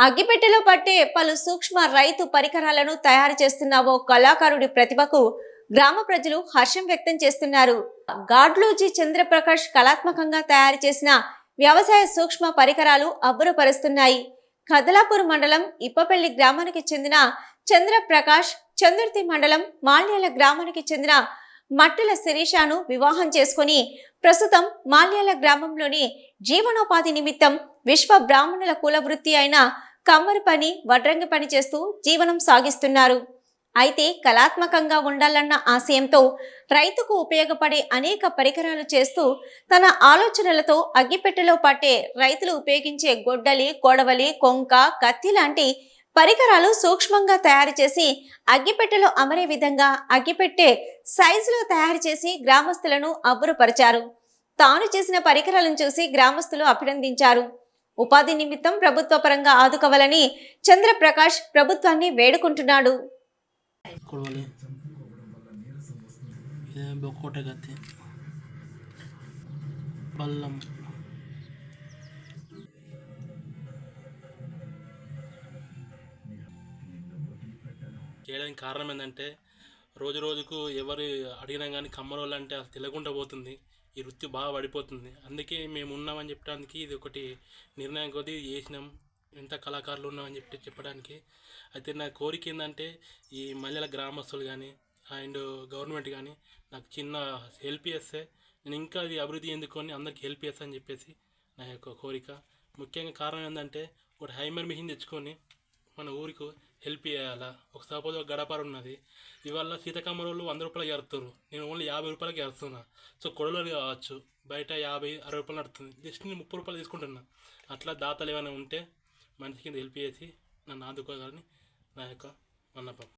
అగ్గిపెట్టెలో పట్టే పలు సూక్ష్మ రైతు పరికరాలను తయారు చేస్తున్న ఓ కళాకారుడి ప్రతిభకు గ్రామ ప్రజలు హర్షం వ్యక్తం చేస్తున్నారు. గాడ్లోజీ చంద్రప్రకాష్ కళాత్మకంగా తయారు చేసిన వ్యవసాయ సూక్ష్మ పరికరాలు అబ్బురపరుస్తున్నాయి. కదలాపూర్ మండలం ఇప్పపల్లి గ్రామానికి చెందిన చంద్రప్రకాష్ చందుర్తి మండలం మాల్యాల గ్రామానికి చెందిన మట్టుల శిరీషాను వివాహం చేసుకుని ప్రస్తుతం మాల్యాల గ్రామంలోని జీవనోపాధి నిమిత్తం విశ్వ బ్రాహ్మణుల కుల వృత్తి అయిన కమ్మరి పని వడ్రంగి పని చేస్తూ జీవనం సాగిస్తున్నారు. అయితే కళాత్మకంగా ఉండాలన్న ఆశయంతో రైతుకు ఉపయోగపడే అనేక పరికరాలు చేస్తూ తన ఆలోచనలతో అగ్గిపెట్టెలో పట్టే రైతులు ఉపయోగించే గొడ్డలి కొడవలి కొంక కత్తి లాంటి పరికరాలు సూక్ష్మంగా తయారు చేసి అగ్గిపెట్టెలో అమరే విధంగా అగ్గిపెట్టె సైజులో తయారు చేసి గ్రామస్తులను అబ్బురపరిచారు. తాను చేసిన పరికరాలను చూసి గ్రామస్తులు అభినందించారు. ఉపాధి నిమిత్తం ప్రభుత్వ పరంగా ఆదుకోవాలని చంద్రప్రకాష్ ప్రభుత్వాన్ని వేడుకుంటున్నాడు. బల్లం. చేయడానికి కారణం ఏంటంటే రోజు రోజుకు ఎవరు అడిగినా కానీ కమ్మరోళ్ళు అంటే అసలు తెలియకుండా పోతుంది. ఈ వృత్తి బాగా పడిపోతుంది. అందుకే మేము ఉన్నామని చెప్పడానికి ఇది ఒకటి నిర్ణయం కొద్దీ చేసినాం. ఎంత కళాకారులు ఉన్నామని చెప్పి చెప్పడానికి. అయితే నా కోరిక ఏంటంటే ఈ మల్లెల గ్రామస్తులు కానీ అండ్ గవర్నమెంట్ కానీ నాకు చిన్న హెల్ప్ చేస్తే నేను ఇంకా అది అభివృద్ధి చెందుకొని అందరికి హెల్ప్ చేస్తా అని చెప్పేసి నా యొక్క కోరిక. ముఖ్యంగా కారణం ఏంటంటే ఒక హైమర్ మిషన్ తెచ్చుకొని మన ఊరికి హెల్ప్ చేయాలా? ఒక సపోజ్ ఒక గడపార ఉన్నది. ఇవాళ సీతకమ్మ రోజులు వంద రూపాయలకి ఎరుతారు నేను ఓన్లీ యాభై రూపాయలకి ఎరుతున్నా సో కొడవలు కావచ్చు బయట యాభై అరవై రూపాయలు నడుతుంది. జస్ట్ నేను ముప్పై రూపాయలు తీసుకుంటున్నా. అట్లా దాతలు ఏమైనా ఉంటే మనిషి కింద హెల్ప్ చేసి నన్ను ఆదుకోగలని నా యొక్క విన్నపం